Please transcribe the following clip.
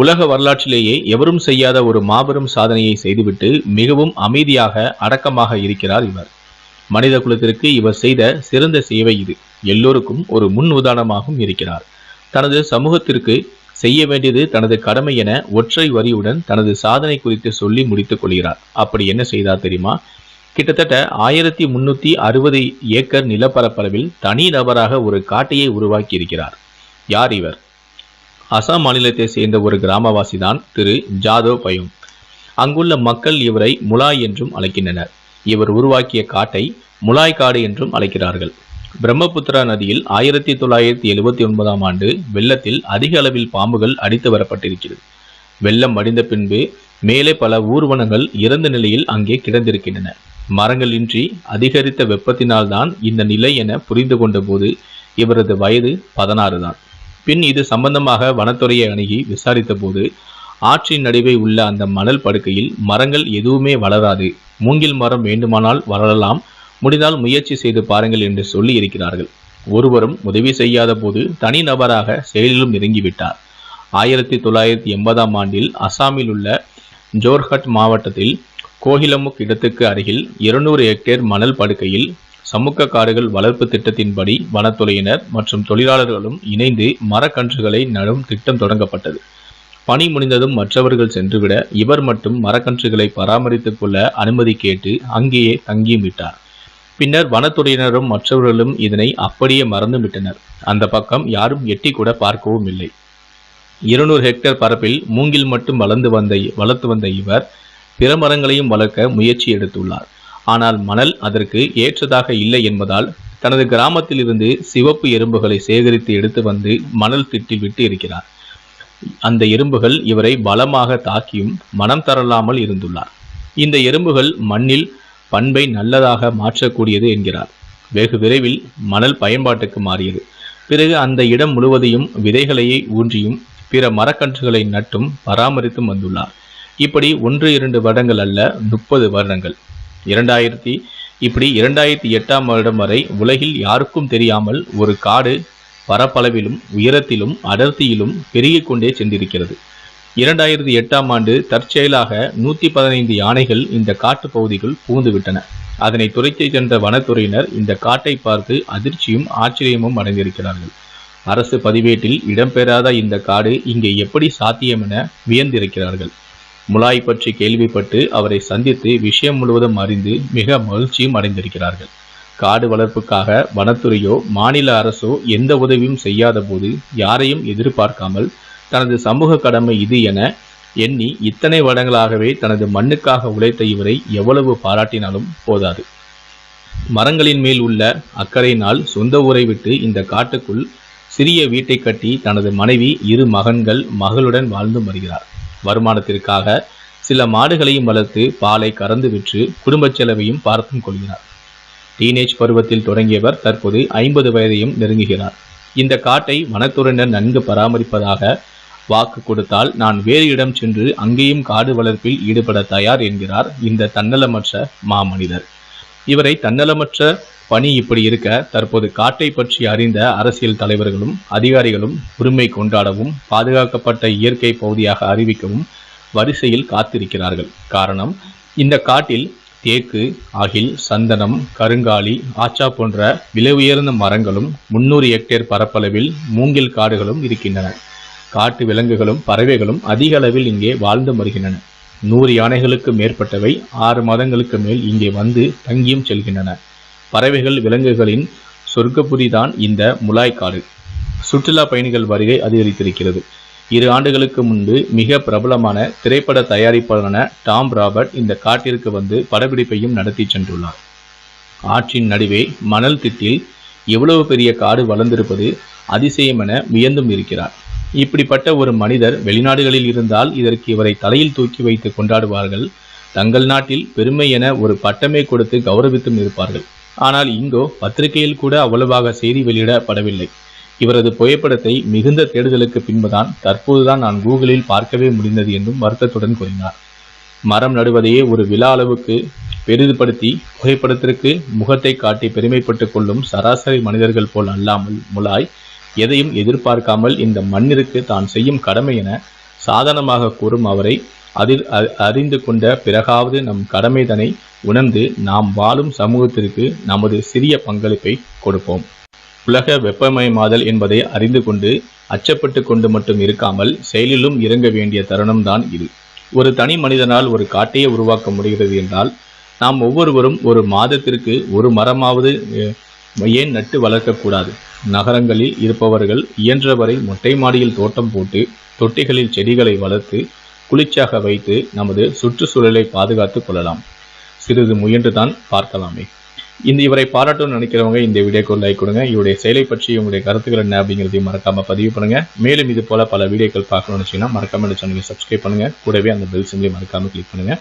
உலக வரலாற்றிலேயே எவரும் செய்யாத ஒரு மாபெரும் சாதனையை செய்துவிட்டு மிகவும் அமைதியாக அடக்கமாக இருக்கிறார் இவர். மனித குலத்திற்கு இவர் செய்த சிறந்த சேவை இது. எல்லோருக்கும் ஒரு முன் உதாரணமாகவும் இருக்கிறார். தனது சமூகத்திற்கு செய்ய வேண்டியது தனது கடமை என ஒற்றை வரியுடன் தனது சாதனை குறித்து சொல்லி முடித்துக் கொள்கிறார். அப்படி என்ன செய்தார் தெரியுமா? கிட்டத்தட்ட ஆயிரத்தி முன்னூத்தி அறுபது ஏக்கர் நிலப்பரப்பளவில் தனி நபராக ஒரு காட்டையை உருவாக்கி இருக்கிறார் யார் இவர்? அசாம் மாநிலத்தை சேர்ந்த ஒரு கிராமவாசி தான் திரு ஜாதவ் பயும். அங்குள்ள மக்கள் இவரை முலாய் என்றும் அழைக்கின்றனர். இவர் உருவாக்கிய காட்டை முலாய் காடு என்றும் அழைக்கிறார்கள். பிரம்மபுத்திரா நதியில் ஆயிரத்தி தொள்ளாயிரத்தி எழுபத்தி ஒன்பதாம் ஆண்டு வெள்ளத்தில் அதிக அளவில் பாம்புகள் அடித்து வரப்பட்டிருக்கிறது. வெள்ளம் வடிந்த பின்பு மேலே பல ஊர்வனங்கள் இறந்த நிலையில் அங்கே கிடந்திருக்கின்றன. மரங்களின்றி அதிகரித்த வெப்பத்தினால்தான் இந்த நிலை என புரிந்து கொண்டபோது இவரது வயது பதினாறு தான் பின் இது சம்பந்தமாக வனத்துறையை அணுகி விசாரித்த போது ஆற்றின் நடுவே உள்ள அந்த மணல் படுக்கையில் மரங்கள் எதுவுமே வளராது. மூங்கில் மரம் வேண்டுமானால் வளரலாம். முடிந்தால் முயற்சி செய்து பாருங்கள் என்று சொல்லி இருக்கிறார்கள். ஒருவரும் உதவி செய்யாத போது தனி நபராக செயலிலும் இறங்கிவிட்டார் ஆயிரத்தி தொள்ளாயிரத்தி எண்பதாம் ஆண்டில் அசாமில் உள்ள ஜோர்ஹட் மாவட்டத்தில் கோகிலமுக் இடத்துக்கு அருகில் இருநூறு ஹெக்டேர் மணல் படுக்கையில் சமூக காடுகள் வளர்ப்பு திட்டத்தின்படி வனத்துறையினர் மற்றும் தொழிலாளர்களும் இணைந்து மரக்கன்றுகளை நடும் திட்டம் தொடங்கப்பட்டது. பணி முடிந்ததும் மற்றவர்கள் சென்றுவிட இவர் மட்டும் மரக்கன்றுகளை பராமரித்துக் கொள்ள அனுமதி கேட்டு அங்கேயே தங்கியும் விட்டார். பின்னர் வனத்துறையினரும் மற்றவர்களும் இதனை அப்படியே மறந்து விட்டனர். அந்த பக்கம் யாரும் எட்டி கூட பார்க்கவும் இல்லை. இருநூறு ஹெக்டேர் பரப்பில் மூங்கில் மட்டும் வளர்ந்து வந்த வளர்த்து வந்த இவர் பிற மரங்களையும் வளர்க்க முயற்சி எடுத்துள்ளார். ஆனால் மணல் அதற்கு ஏற்றதாக இல்லை என்பதால் தனது கிராமத்திலிருந்து சிவப்பு எறும்புகளை சேகரித்து எடுத்து வந்து மணல் திட்டில் விட்டு இருக்கிறார். அந்த எறும்புகள் இவரை பலமாக தாக்கியும் மனம் தரலாமல் இருந்துள்ளார். இந்த எறும்புகள் மண்ணில் பண்பை நல்லதாக மாற்றக்கூடியது என்கிறார். வெகு விரைவில் மணல் பயன்பாட்டுக்கு மாறியது. பிறகு அந்த இடம் முழுவதையும் விதைகளையே ஊன்றியும் பிற மரக்கன்றுகளை நட்டும் பராமரித்தும் வந்துள்ளார். இப்படி ஒன்று இரண்டு வருடங்கள் அல்ல முப்பது வருடங்கள். இரண்டாயிரத்தி இப்படி இரண்டாயிரத்தி எட்டாம் வருடம் வரை உலகில் யாருக்கும் தெரியாமல் ஒரு காடு பரப்பளவிலும் உயரத்திலும் அடர்த்தியிலும் பெருகிக் கொண்டே சென்றிருக்கிறது. இரண்டாயிரத்தி எட்டாம் ஆண்டு தற்செயலாக நூற்றி பதினைந்து யானைகள் இந்த காட்டுப் பகுதிக்குள் புகுந்துவிட்டன. அதனை துரைத்து சென்ற வனத்துறையினர் இந்த காட்டை பார்த்து அதிர்ச்சியும் ஆச்சரியமும் அடைந்திருக்கிறார்கள். அரசு பதிவேட்டில் இடம்பெறாத இந்த காடு இங்கே எப்படி சாத்தியம் என வியந்திருக்கிறார்கள். முலாய் பற்றி கேள்விப்பட்டு அவரை சந்தித்து விஷயம் முழுவதும் அறிந்து மிக மகிழ்ச்சியும் அடைந்திருக்கிறார்கள். காடு வளர்ப்புக்காக வனத்துறையோ மாநில அரசோ எந்த உதவியும் செய்யாத போது யாரையும் எதிர்பார்க்காமல் தனது சமூக கடமை இது என எண்ணி இத்தனை வருடங்களாகவே தனது மண்ணுக்காக உழைத்த இவரை எவ்வளவு பாராட்டினாலும் போதாது. மரங்களின் மேல் உள்ள அக்கறையினால் சொந்த ஊரை விட்டு இந்த காட்டுக்குள் சிறிய வீட்டை கட்டி தனது மனைவி இரு மகன்கள் மகளுடன் வாழ்ந்து வருகிறார். வருமானத்திற்காக சில மாடுகளையும் வளர்த்து பாலை கறந்து விற்று குடும்பச் செலவையும் பார்த்தும் கொள்கிறார். டீனேஜ் பருவத்தில் தொடங்கியவர் தற்போது ஐம்பது வயதையும் நெருங்குகிறார். இந்த காட்டை வனத்துறையினர் நன்கு பராமரிப்பதாக வாக்கு கொடுத்தால் நான் வேறு இடம் சென்று அங்கேயும் காடு வளர்ப்பில் ஈடுபட தயார் என்கிறார் இந்த தன்னலமற்ற மாமனிதர். இவரை தன்னலமற்ற பணி இப்படி இருக்க தற்போது காட்டை பற்றி அறிந்த அரசியல் தலைவர்களும் அதிகாரிகளும் உரிமை கொண்டாடவும் பாதுகாக்கப்பட்ட இயற்கை பகுதியாக அறிவிக்கவும் வரிசையில் காத்திருக்கிறார்கள். காரணம் இந்த காட்டில் தேக்கு அகில் சந்தனம் கருங்காலி ஆச்சா போன்ற விலை உயர்ந்த மரங்களும் முன்னூறு ஹெக்டேர் பரப்பளவில் மூங்கில் காடுகளும் இருக்கின்றன. காட்டு விலங்குகளும் பறவைகளும் அதிக அளவில் இங்கே வாழ்ந்து வருகின்றன. நூறு யானைகளுக்கு மேற்பட்டவை ஆறு மாதங்களுக்கு மேல் இங்கே வந்து தங்கியும் செல்கின்றன. பறவைகள் விலங்குகளின் சொர்க்கபுரிதான் இந்த முலாய் காடு சுற்றுலா பயணிகள் வருகை அதிகரித்திருக்கிறது. இரு ஆண்டுகளுக்கு முன்பு மிக பிரபலமான திரைப்பட தயாரிப்பாளரான டாம் ராபர்ட் இந்த காட்டிற்கு வந்து படப்பிடிப்பையும் நடத்தி சென்றுள்ளார். ஆற்றின் நடுவே மணல் திட்டில் எவ்வளவு பெரிய காடு வளர்ந்திருப்பது அதிசயம் என வியந்தும் இருக்கிறார். இப்படிப்பட்ட ஒரு மனிதர் வெளிநாடுகளில் இருந்தால் இதற்கு இவரை தலையில் தூக்கி வைத்து கொண்டாடுவார்கள். தங்கள் நாட்டில் பெருமை என ஒரு பட்டமே கொடுத்து கௌரவித்தும் இருப்பார்கள். ஆனால் இங்கோ பத்திரிகையில் கூட அவ்வளவாக செய்தி வெளியிடப்படவில்லை. இவரது புகைப்படத்தை மிகுந்த தேடுதலுக்கு பின்புதான் தற்போதுதான் நான் கூகுளில் பார்க்கவே முடிந்தது என்றும் வருத்தத்துடன் கூறினார். மரம் நடுவதையே ஒரு விழா அளவுக்கு பெரிதுபடுத்தி புகைப்படத்திற்கு முகத்தை காட்டி பெருமைப்பட்டுக் கொள்ளும் சராசரி மனிதர்கள் போல் அல்லாமல் முலாய் எதையும் எதிர்பார்க்காமல் இந்த மண்ணிற்கு தான் செய்யும் கடமை என சாதனமாக கூறும் அவரை அதில் அ- அறிந்து கொண்ட பிறகாவது நம் கடமைதனை உணர்ந்து நாம் வாழும் சமூகத்திற்கு நமது சிறிய பங்களிப்பை கொடுப்போம். உலக வெப்பமயமாதல் என்பதை அறிந்து கொண்டு அச்சப்பட்டு கொண்டு மட்டும் இருக்காமல் செயலிலும் இறங்க வேண்டிய தருணம்தான் இது. ஒரு தனி மனிதனால் ஒரு காட்டையே உருவாக்க முடிகிறது என்றால் நாம் ஒவ்வொருவரும் ஒரு மாதத்திற்கு ஒரு மரமாவது ஏன் நட்டு வளர்க்கக்கூடாது? நகரங்களில் இருப்பவர்கள் இயன்றவரை மொட்டை மாடியில் தோட்டம் போட்டு தொட்டிகளில் செடிகளை வளர்த்து குளிர்ச்சியாக வைத்து நமது சுற்றுச்சூழலை பாதுகாத்துக் கொள்ளலாம். சிறிது முயன்றுதான் பார்க்கலாமே. இந்த இவரை பாராட்டணும்னு நினைக்கிறவங்க இந்த வீடியோக்கு ஒரு லைக் கொடுங்க. இவருடைய செயலை பற்றி உங்களுடைய கருத்துக்கள் என்ன அப்படிங்கிறதையும் மறக்காம பதிவு பண்ணுங்க. மேலும் இது போல பல வீடியோக்கள் பார்க்கணும்னு நினைச்சீங்கன்னா மறக்காம இந்த சேனலை சப்ஸ்கிரைப் பண்ணுங்க. கூடவே அந்த பெல் சிம்லையும் மறக்காம கிளிக் பண்ணுங்க.